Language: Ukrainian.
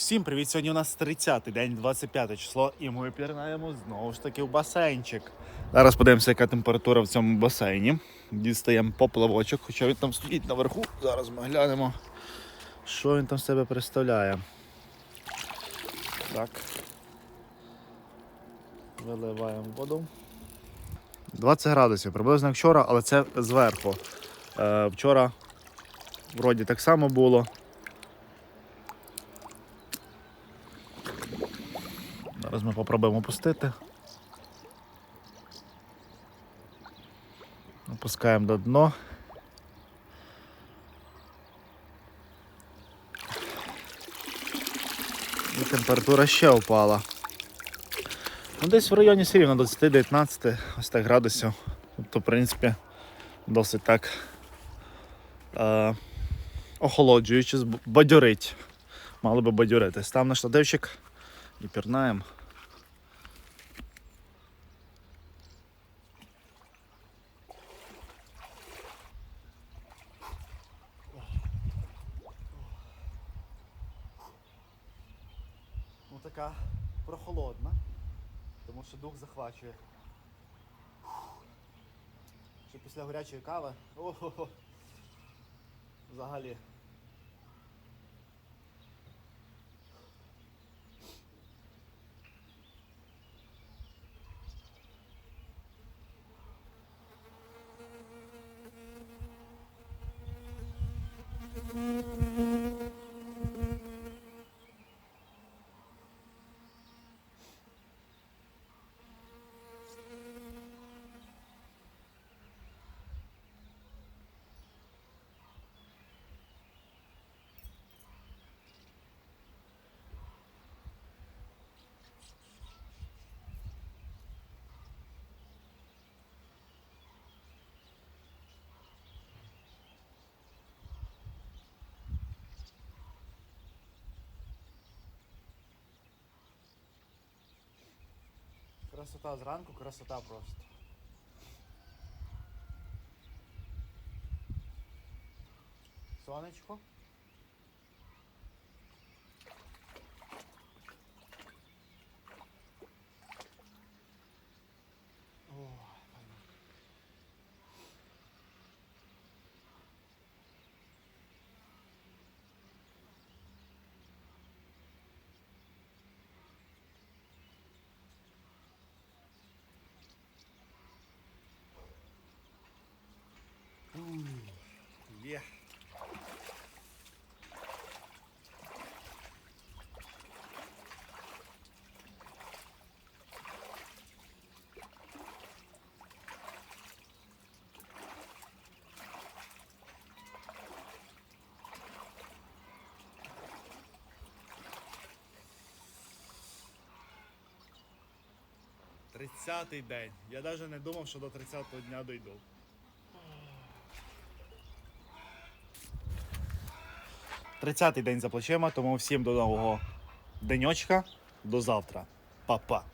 Всім привіт! Сьогодні у нас 30-й день, 25 число, і ми пірнаємо знову ж таки в басейнчик. Зараз подивимося, яка температура в цьому басейні. Дістаємо попливочок, хоча він там стоїть наверху. Зараз ми глянемо, що він там себе представляє. Так. Виливаємо воду. 20 градусів, приблизно як вчора, але це зверху. Е, вчора вроді так само було. Зараз ми попробуємо опустити. Опускаємо до дно. І температура ще впала. Ну, десь в районі все рівно 20-19 ось так градусів. Тобто, в принципі, досить так е, охолоджуючи, бадьорить. Мало би бадьорити. Став на штативчик і пірнаємо. Така прохолодна, тому що дух захвачує. Ще після гарячої кави. Ого. Взагалі. Красота зранку, красота просто. Сонечко. 30-й день. Я навіть не думав, що до 30-го дня дойду. Тридцятий день за плечима, тому всім до нового денечка. До завтра. Па-па.